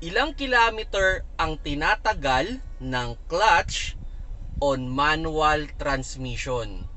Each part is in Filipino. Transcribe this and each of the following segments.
Ilang kilometer ang tinatagal ng clutch on manual transmission?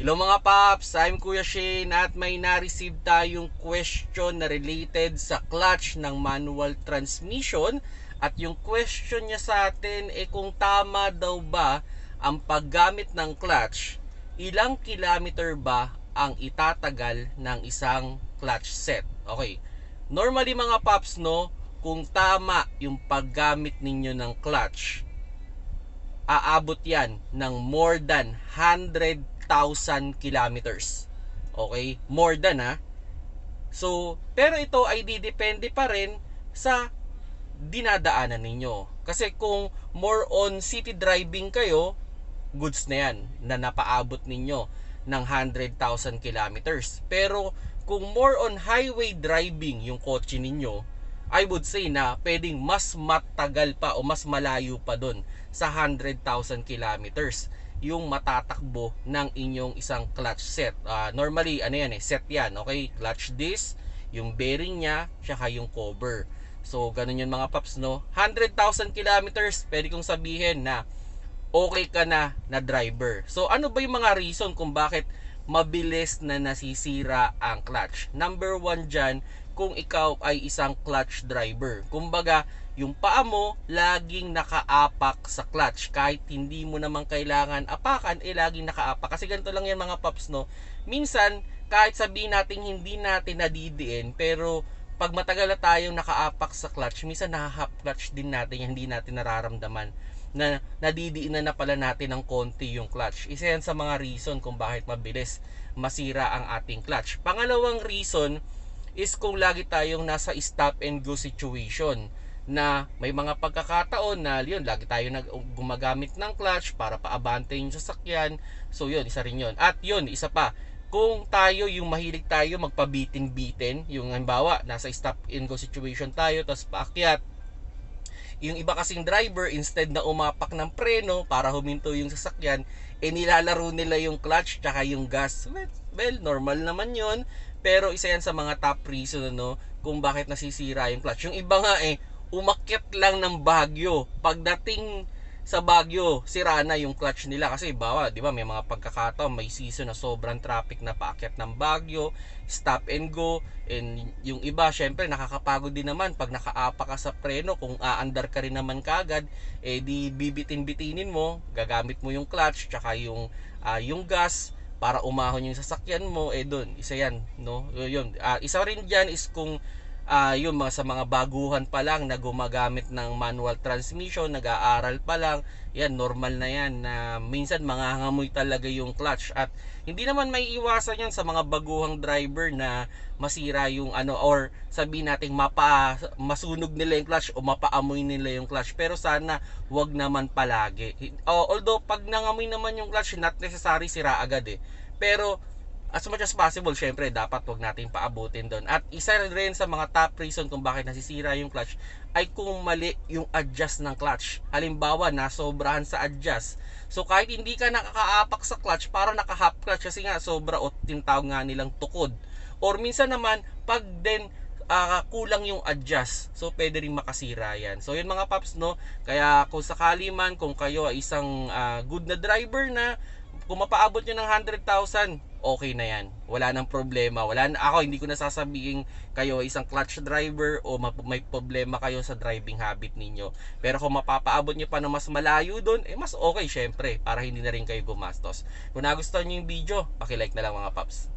Hello mga paps, I'm Kuya Shane at may na-receive tayong question na related sa clutch ng manual transmission at yung question niya sa atin eh kung tama daw ba ang paggamit ng clutch, ilang kilometer ba ang itatagal ng isang clutch set? Okay, normally mga paps no, kung tama yung paggamit ninyo ng clutch, aabot yan ng more than 100,000 kilometers. Okay? More than ha. So, pero ito ay didepende pa rin sa dinadaanan ninyo. Kasi kung more on city driving kayo, goods na yan na napaabot ninyo ng 100,000 kilometers. Pero kung more on highway driving yung kotse ninyo, I would say na pwedeng mas matagal pa o mas malayo pa doon sa 100,000 kilometers yung matatakbo ng inyong isang clutch set. Ah, normally, ano yan eh, set yan, okay? Clutch disc, yung bearing niya, tsaka yung cover. So, ganun yun mga paps, no? 100,000 kilometers, pwede kong sabihin na okay ka na na driver. So, ano ba yung mga reason kung bakit mabilis na nasisira ang clutch? Number one dyan, kung ikaw ay isang clutch driver. Kumbaga, yung paa mo laging nakaapak sa clutch kahit hindi mo naman kailangan apakan eh laging nakaapak kasi ganito lang yan mga paps no minsan kahit sabihin natin hindi natin nadidiin pero pag matagal na tayong nakaapak sa clutch minsan nahahap clutch din natin yung hindi natin nararamdaman na nadidiin na, na pala natin ng konti yung clutch isa yan sa mga reason kung bakit mabilis masira ang ating clutch pangalawang reason is kung lagi tayong nasa stop and go situation na may mga pagkakataon na yun, lagi tayo nag gumagamit ng clutch para paabante yung sasakyan. So yun, isa rin yun. At yun, isa pa, kung tayo yung mahilig tayo magpabitin-bitin, yung halimbawa, nasa stop and go situation tayo, tapos paakyat, yung iba kasing driver, instead na umapak ng preno para huminto yung sasakyan, eh nilalaro nila yung clutch tsaka yung gas. Well, well normal naman yun. Pero isa yan sa mga top reason no, kung bakit nasisira yung clutch. Yung iba nga eh, umakyat lang ng Bagyo. Pagdating sa Bagyo, sira na yung clutch nila kasi bawa, 'di ba? May mga pagkakataon, may season na sobrang traffic na paakyat ng Bagyo, stop and go, and yung iba syempre nakakapagod din naman pag nakaapa ka sa preno kung aandar ka rin naman kagad, eh di bibitin-bitinin mo, gagamit mo yung clutch tsaka yung ah, yung gas para umahon yung sasakyan mo eh doon isa yan no yun Ah, isa rin diyan is kung ah yun mga sa mga baguhan pa lang na gumagamit ng manual transmission, nag-aaral pa lang, yan normal na yan na minsan mangangamoy talaga yung clutch at hindi naman may iwasan yan sa mga baguhang driver na masira yung ano or sabihin nating mapa masunog nila yung clutch o mapaamoy nila yung clutch pero sana wag naman palagi. O, although pag nangamoy naman yung clutch not necessary sira agad eh. Pero as much as possible, syempre, dapat wag natin paabutin doon. At isa rin sa mga top reason kung bakit nasisira yung clutch ay kung mali yung adjust ng clutch. Halimbawa, nasobrahan sa adjust. So, kahit hindi ka nakakaapak sa clutch, para naka-half clutch kasi nga sobra o tinatawag nga nilang tukod. Or minsan naman, pag din ah, kulang yung adjust. So, pwede rin makasira yan. So, yun mga paps, no? Kaya, kung sakali man, kung kayo ay isang ah, good na driver na, kung mapaabot nyo ng 100,000, okay na yan. Wala nang problema. Wala na, ako, hindi ko nasasabihin kayo ay isang clutch driver o ma- may problema kayo sa driving habit ninyo. Pero kung mapapaabot nyo pa na mas malayo doon, eh mas okay syempre para hindi na rin kayo gumastos. Kung nagustuhan nyo yung video, pakilike na lang mga paps.